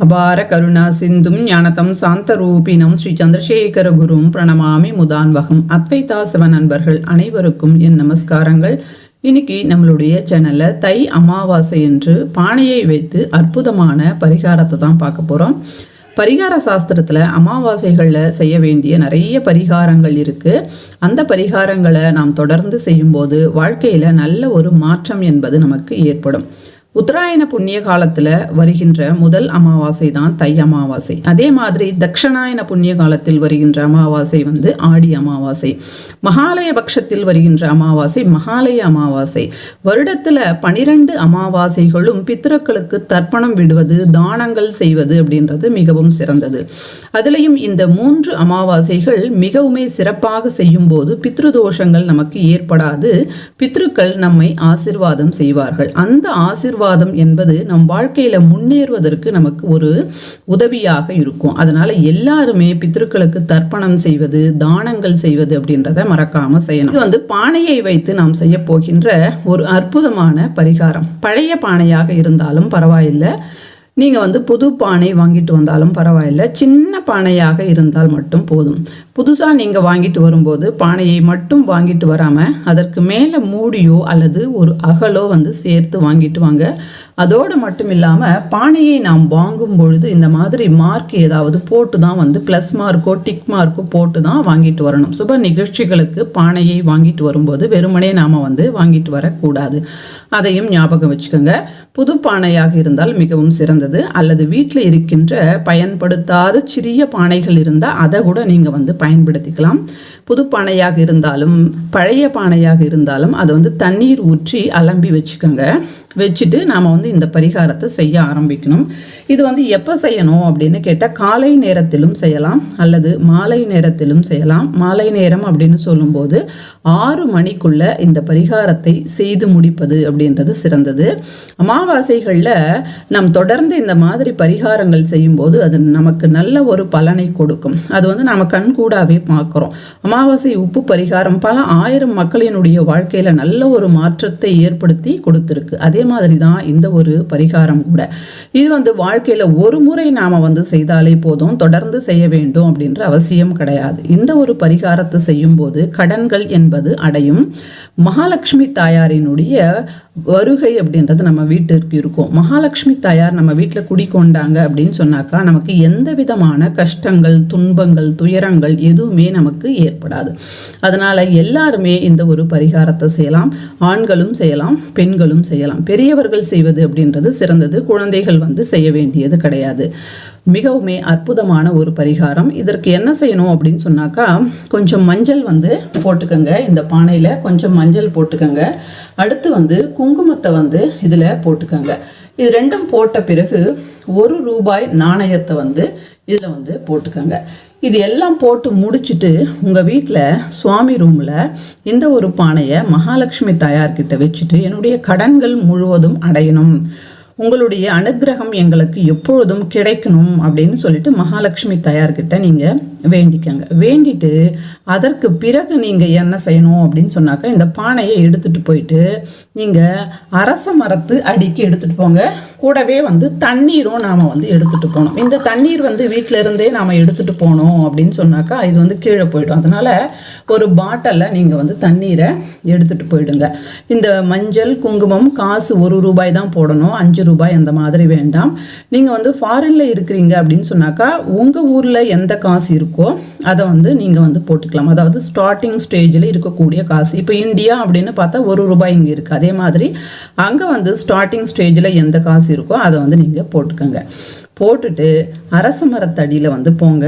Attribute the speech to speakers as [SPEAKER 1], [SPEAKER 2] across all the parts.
[SPEAKER 1] அபார கருணா சிந்தும் ஞானதம் சாந்த ரூபினம் ஸ்ரீ சந்திரசேகர குரும் பிரணமாமி முதான்வகம். அத்வைதா சிவ நண்பர்கள் அனைவருக்கும் என் நமஸ்காரங்கள். இன்னைக்கு நம்மளுடைய சேனலில் தை அமாவாசை என்று பானையை வைத்து அற்புதமான பரிகாரத்தை தான் பார்க்க போகிறோம் பரிகார சாஸ்திரத்தில் அமாவாசைகளில் செய்ய வேண்டிய நிறைய பரிகாரங்கள் இருக்குது அந்த பரிகாரங்களை நாம் தொடர்ந்து செய்யும்போது வாழ்க்கையில் நல்ல ஒரு மாற்றம் என்பது நமக்கு ஏற்படும். உத்தராயண புண்ணிய காலத்தில் வருகின்ற முதல் அமாவாசை தான் தை அமாவாசை. அதே மாதிரி தக்ஷணாயன புண்ணிய காலத்தில் வருகின்ற அமாவாசை வந்து ஆடி அமாவாசை. மகாலய பட்சத்தில் வருகின்ற அமாவாசை மகாலய அமாவாசை. வருடத்தில் பனிரெண்டு அமாவாசைகளும் பித்ருக்களுக்கு தர்ப்பணம் விடுவது தானங்கள் செய்வது அப்படின்றது மிகவும் சிறந்தது. அதுலேயும் இந்த மூன்று அமாவாசைகள் மிகவுமே சிறப்பாக செய்யும் போது பித்ருதோஷங்கள் நமக்கு ஏற்படாது. பித்ருக்கள் நம்மை ஆசிர்வாதம் செய்வார்கள். அந்த ஆசிர்வாதம் என்பது நம் வாழ்க்கையில் முன்னேறுவதற்கு நமக்கு ஒரு உதவியாக இருக்கும். அதனால எல்லாருமே பித்ருக்களுக்கு தர்ப்பணம் செய்வது தானங்கள் செய்வது அப்படின்றத மறக்காமல் செய்யணும். இது வந்து பானையை வைத்து நாம் செய்ய போகின்ற ஒரு அற்புதமான பரிகாரம். பழைய பானையாக இருந்தாலும் பரவாயில்லை. நீங்கள் வந்து புது பானை வாங்கிட்டு வந்தாலும் பரவாயில்ல. சின்ன பானையாக இருந்தால் மட்டும் போதும். புதுசாக நீங்கள் வாங்கிட்டு வரும்போது பானையை மட்டும் வாங்கிட்டு வராமல் அதற்கு மேலே மூடியோ அல்லது ஒரு அகலோ வந்து சேர்த்து வாங்கிட்டு வாங்க. அதோடு மட்டும் இல்லாமல் பானையை நாம் வாங்கும் பொழுது இந்த மாதிரி மார்க் ஏதாவது போட்டு தான் வந்து ப்ளஸ் மார்க்கோ டிக் மார்க்கோ போட்டு தான் வாங்கிட்டு வரணும். சுப நிகழ்ச்சிகளுக்கு பானையை வாங்கிட்டு வரும்போது வெறுமனே நாம் வந்து வாங்கிட்டு வரக்கூடாது. அதையும் ஞாபகம் வச்சுக்கோங்க. புது பானையாக இருந்தால் மிகவும் சிறந்தது. அல்லது வீட்டில் இருக்கின்ற பயன்படுத்தாத சிறிய பானைகள் இருந்தால் அதை கூட நீங்கள் வந்து பயன்படுத்திக்கலாம். புது பானையாக இருந்தாலும் பழைய பானையாக இருந்தாலும் அதை வந்து தண்ணீர் ஊற்றி அலம்பி வச்சுக்கோங்க. வச்சுட்டு நாம் வந்து இந்த பரிகாரத்தை செய்ய ஆரம்பிக்கணும். இது வந்து எப்போ செய்யணும் அப்படின்னு கேட்டால் காலை நேரத்திலும் செய்யலாம் அல்லது மாலை நேரத்திலும் செய்யலாம். மாலை நேரம் அப்படின்னு சொல்லும்போது ஆறு மணிக்குள்ள இந்த பரிகாரத்தை செய்து முடிப்பது அப்படின்றது சிறந்தது. அமாவாசைகளில் நாம் தொடர்ந்து இந்த மாதிரி பரிகாரங்கள் செய்யும்போது அது நமக்கு நல்ல ஒரு பலனை கொடுக்கும். அது வந்து நாம் கண்கூடாவே பார்க்குறோம். அமாவாசை உப்பு பரிகாரம் பல ஆயிரம் மக்களினுடைய வாழ்க்கையில் நல்ல ஒரு மாற்றத்தை ஏற்படுத்தி கொடுத்துருக்கு. அதே மாதிரி தான் இந்த ஒரு பரிகாரம் கூட. இது வந்து வாழ்க்கையில் ஒரு முறை நாம் வந்து செய்தாலே போதும் தொடர்ந்து செய்ய வேண்டும் அப்படின்ற அவசியம் கிடையாது. இந்த ஒரு பரிகாரத்தை செய்யும்போது கடன்கள் என்பது அடையும். மகாலட்சுமி தாயாரினுடைய வருகை அப்படின்றது நம்ம வீட்டிற்கு இருக்கும். மகாலட்சுமி தாயார் நம்ம வீட்டில் குடிக்கொண்டாங்க அப்படின்னு சொன்னாக்கா நமக்கு எந்த விதமான கஷ்டங்கள் துன்பங்கள் துயரங்கள் எதுவுமே நமக்கு ஏற்படாது. அதனால் எல்லாருமே இந்த ஒரு பரிகாரத்தை செய்யலாம். ஆண்களும் செய்யலாம் பெண்களும் செய்யலாம். பெரியவர்கள் செய்வது அப்படின்றது சிறந்தது. குழந்தைகள் வந்து செய்ய வேண்டியது கிடையாது. மிகவுமே அற்புதமான ஒரு பரிகாரம். இதற்கு என்ன செய்யணும் அப்படின்னு சொன்னாக்கா கொஞ்சம் மஞ்சள் வந்து போட்டுக்கோங்க. இந்த பானையில் கொஞ்சம் மஞ்சள் போட்டுக்கோங்க. அடுத்து வந்து குங்குமத்தை வந்து இதில் போட்டுக்கோங்க. இது ரெண்டும் போட்ட பிறகு ஒரு ரூபாய் நாணயத்தை வந்து இதில் வந்து போட்டுக்கோங்க. இது எல்லாம் போட்டு முடிச்சுட்டு உங்கள் வீட்டில் சுவாமி ரூமில் இந்த ஒரு பானையை மகாலட்சுமி தாயார்கிட்ட வச்சுட்டு என்னுடைய கடன்கள் முழுவதும் அடையணும். உங்களுடைய அனுகிரகம் எங்களுக்கு எப்பொழுதும் கிடைக்கணும் அப்படின்னு சொல்லிட்டு மகாலட்சுமி தயார்கிட்ட நீங்கள் வேண்டிக்கங்க. வேண்டிட்டு அதற்கு பிறகு நீங்கள் என்ன செய்யணும் அப்படின்னு சொன்னாக்கா இந்த பானையை எடுத்துகிட்டு போயிட்டு நீங்கள் அரச மரத்து அடிக்கு எடுத்துகிட்டு போங்க. கூடவே வந்து தண்ணீரும் நாம் வந்து எடுத்துகிட்டு போகணும். இந்த தண்ணீர் வந்து வீட்டில் இருந்தே நாம் எடுத்துகிட்டு போனோம் அப்படின்னு சொன்னாக்கா இது வந்து கீழே போயிடும். அதனால் ஒரு பாட்டிலில் நீங்கள் வந்து தண்ணீரை எடுத்துகிட்டு போயிடுங்க. இந்த மஞ்சள் குங்குமம் காசு ஒரு ரூபாய் தான் போடணும். அஞ்சு ரூபாய் அந்த மாதிரி வேண்டாம். நீங்கள் வந்து ஃபாரினில் இருக்கிறீங்க அப்படின்னு சொன்னாக்கா உங்கள் ஊரில் எந்த காசு இருக்கோ அதை வந்து நீங்கள் வந்து போட்டுக்கலாம். அதாவது ஸ்டார்டிங் ஸ்டேஜில் இருக்கக்கூடிய காசு. இப்போ இந்தியா அப்படின்னு பார்த்தா ஒரு ரூபாய் இங்கே இருக்குது அதே மாதிரி அங்கே வந்து ஸ்டார்டிங் ஸ்டேஜில் எந்த காசு இருக்கோ அதை வந்து நீங்கள் போட்டுக்கோங்க. போட்டுட்டு அரச மரத்தடியில் வந்து போங்க.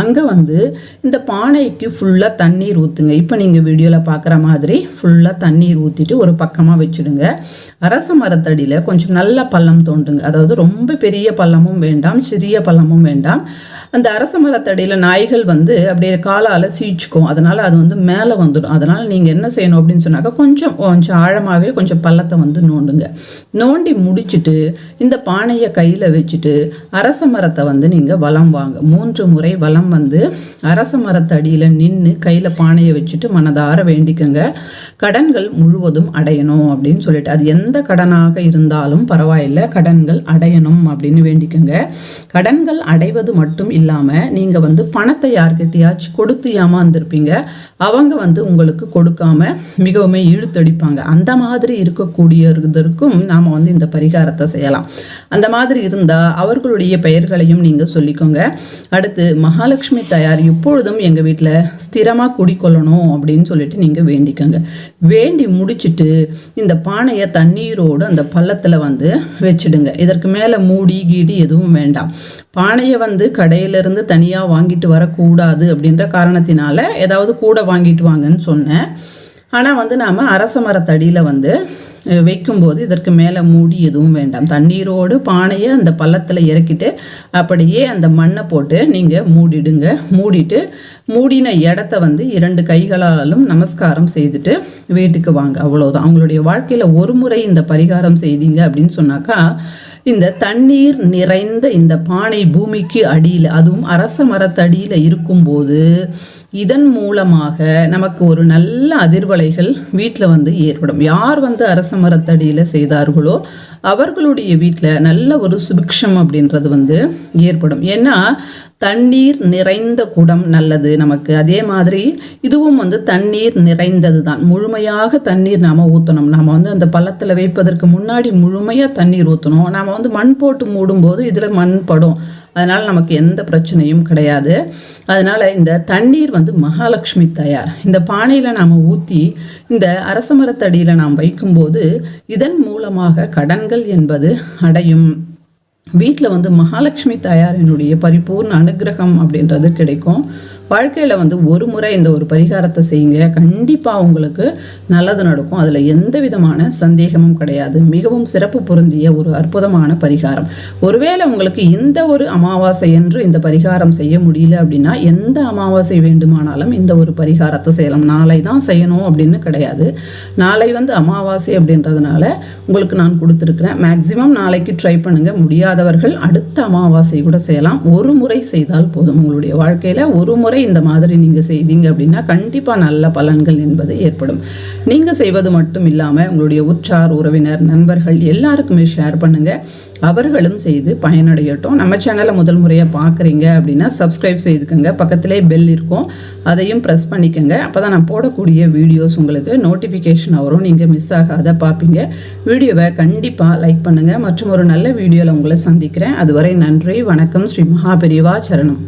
[SPEAKER 1] அங்கே வந்து இந்த பானைக்கு ஃபுல்லாக தண்ணீர் ஊற்றுங்க இப்போ நீங்கள் வீடியோவில் பார்க்குற மாதிரி ஃபுல்லாக தண்ணீர் ஊற்றிட்டு ஒரு பக்கமாக வச்சுடுங்க. அரச மரத்தடியில் கொஞ்சம் நல்ல பள்ளம் தோண்டுங்க. அதாவது ரொம்ப பெரிய பள்ளமும் வேண்டாம் சிறிய பள்ளமும் வேண்டாம். அந்த அரச மரத்தடியில் நாய்கள் வந்து அப்படியே காலால் சீச்சுக்கும். அதனால் அது வந்து மேலே வந்துடும். அதனால் நீங்கள் என்ன செய்யணும் அப்படின்னு சொன்னாக்கா கொஞ்சம் கொஞ்சம் ஆழமாகவே கொஞ்சம் பள்ளத்தை வந்து நோண்டுங்க. நோண்டி முடிச்சுட்டு இந்த பானையை கையில் வச்சுட்டு அரச மரத்தை வந்து நீங்கள் வலம் வாங்க. மூன்று முறை வலம் வந்து அரச மரத்தடியில் நின்று கையில் பானையை வச்சுட்டு மனதார வேண்டிக்கங்க. கடன்கள் முழுவதும் அடையணும் அப்படின்னு சொல்லிட்டு. அது எந்த கடனாக இருந்தாலும் பரவாயில்லை. கடன்கள் அடையணும் அப்படின்னு வேண்டிக்கங்க. கடன்கள் அடைவது மட்டும் இல்லாமல் நீங்கள் வந்து பணத்தை யார்கிட்டயாச்சும் கொடுத்து ஏமாந்துருப்பீங்க. அவங்க வந்து உங்களுக்கு கொடுக்காம மிகவும் இழுத்தடிப்பாங்க. அந்த மாதிரி இருக்கக்கூடியதற்கும் நாம் வந்து இந்த பரிகாரத்தை செய்யலாம். அந்த மாதிரி இருந்தால் அவர்களுடைய பெயர்களையும் நீங்கள் சொல்லிக்கோங்க. அடுத்து மகாலட்சுமி தயார் இப்பொழுதும் எங்கள் வீட்டில் ஸ்திரமாக குடிக்கொள்ளணும் அப்படின்னு சொல்லிட்டு நீங்கள் வேண்டிக்கோங்க. வேண்டி முடிச்சுட்டு இந்த பானையை தண்ணீரோடு அந்த பள்ளத்தில் வந்து வச்சுடுங்க. இதற்கு மேலே மூடி கீடி எதுவும் வேண்டாம். பானையை வந்து கடையிலேருந்து தனியாக வாங்கிட்டு வரக்கூடாது அப்படின்ற காரணத்தினால ஏதாவது கூட வாங்கிட்டு வாங்கன்னு சொன்னேன். ஆனால் வந்து நாம் அரச மரத்தடியில் வந்து வைக்கும்போது இதற்கு மேலே மூடி எதுவும் வேண்டாம். தண்ணீரோடு பானையை அந்த பள்ளத்தில் இறக்கிட்டு அப்படியே அந்த மண்ணை போட்டு நீங்கள் மூடிடுங்க. மூடிட்டு மூடின இடத்த வந்து இரண்டு கைகளாலும் நமஸ்காரம் செய்துட்டு வீட்டுக்கு வாங்க. அவ்வளோதான் அவங்களுடைய வாழ்க்கையில் ஒரு முறை இந்த பரிகாரம் செய்தீங்க அப்படின்னு சொன்னாக்கா இந்த தண்ணீர் நிறைந்த இந்த பானை பூமிக்கு அடியில் அதுவும் அரச மரத்தடியில் இருக்கும்போது இதன் மூலமாக நமக்கு ஒரு நல்ல அதிர்வலைகள் வீட்டில் வந்து ஏற்படும். யார் வந்து அரச மரத்தடியில் செய்தார்களோ அவர்களுடைய வீட்டில் நல்ல ஒரு சுபிக்ஷம் அப்படின்றது வந்து ஏற்படும். ஏன்னா தண்ணீர் நிறைந்த குடம் நல்லது நமக்கு. அதே மாதிரி இதுவும் வந்து தண்ணீர் நிறைந்தது தான். முழுமையாக தண்ணீர் நாம் ஊற்றணும் நாம் வந்து அந்த பள்ளத்தில் வைப்பதற்கு முன்னாடி முழுமையாக தண்ணீர் ஊற்றணும் நாம் வந்து மண் போட்டு மூடும்போது இதில் மண் படும். அதனால் நமக்கு எந்த பிரச்சனையும் கிடையாது. அதனால் இந்த தண்ணீர் வந்து மகாலட்சுமி தயார். இந்த பானையில் நாம் ஊற்றி இந்த அரச மரத்தடியில் நாம் வைக்கும்போது இதன் மூலமாக கடன்கள் என்பது அடையும். வீட்டில் வந்து மகாலட்சுமி தாயாரினுடைய பரிபூர்ண அனுகிரகம் அப்படின்றது கிடைக்கும். வாழ்க்கையில் வந்து ஒரு முறை இந்த ஒரு பரிகாரத்தை செய்யுங்க. கண்டிப்பாக உங்களுக்கு நல்லது நடக்கும். அதில் எந்த விதமான சந்தேகமும் கிடையாது. மிகவும் சிறப்பு பொருந்திய ஒரு அற்புதமான பரிகாரம். ஒருவேளை உங்களுக்கு இந்த ஒரு அமாவாசை என்று இந்த பரிகாரம் செய்ய முடியல அப்படின்னா எந்த அமாவாசை வேண்டுமானாலும் இந்த ஒரு பரிகாரத்தை செய்யலாம். நாளை தான் செய்யணும் அப்படின்னு கிடையாது. நாளை வந்து அமாவாசை அப்படின்றதுனால உங்களுக்கு நான் கொடுத்துருக்குறேன். மேக்சிமம் நாளைக்கு ட்ரை பண்ணுங்கள் முடியாதவர்கள் அடுத்த அமாவாசை கூட செய்யலாம். ஒரு முறை செய்தால் போதும். உங்களுடைய வாழ்க்கையில் ஒரு முறை முறை இந்த மாதிரி நீங்கள் செய்தீங்க அப்படின்னா கண்டிப்பாக நல்ல பலன்கள் என்பது ஏற்படும். நீங்கள் செய்வது மட்டும் இல்லாமல் உங்களுடைய உற்றார் உறவினர் நண்பர்கள் எல்லாருக்குமே ஷேர் பண்ணுங்கள் அவர்களும் செய்து பயனடையட்டும். நம்ம சேனலை முதல் முறையாக பார்க்குறீங்க அப்படின்னா சப்ஸ்கிரைப் செய்துக்கோங்க. பக்கத்திலே பெல் இருக்கும். அதையும் ப்ரெஸ் பண்ணிக்கோங்க. அப்போ தான் நான் போடக்கூடிய வீடியோஸ் உங்களுக்கு நோட்டிஃபிகேஷன் வரும் நீங்கள் மிஸ் ஆகாத பார்ப்பீங்க வீடியோவை கண்டிப்பாக லைக் பண்ணுங்கள் மற்றும் ஒரு நல்ல வீடியோவில் உங்களை சந்திக்கிறேன். அதுவரை நன்றி வணக்கம். ஸ்ரீ மகாபெரிவா சரணம்.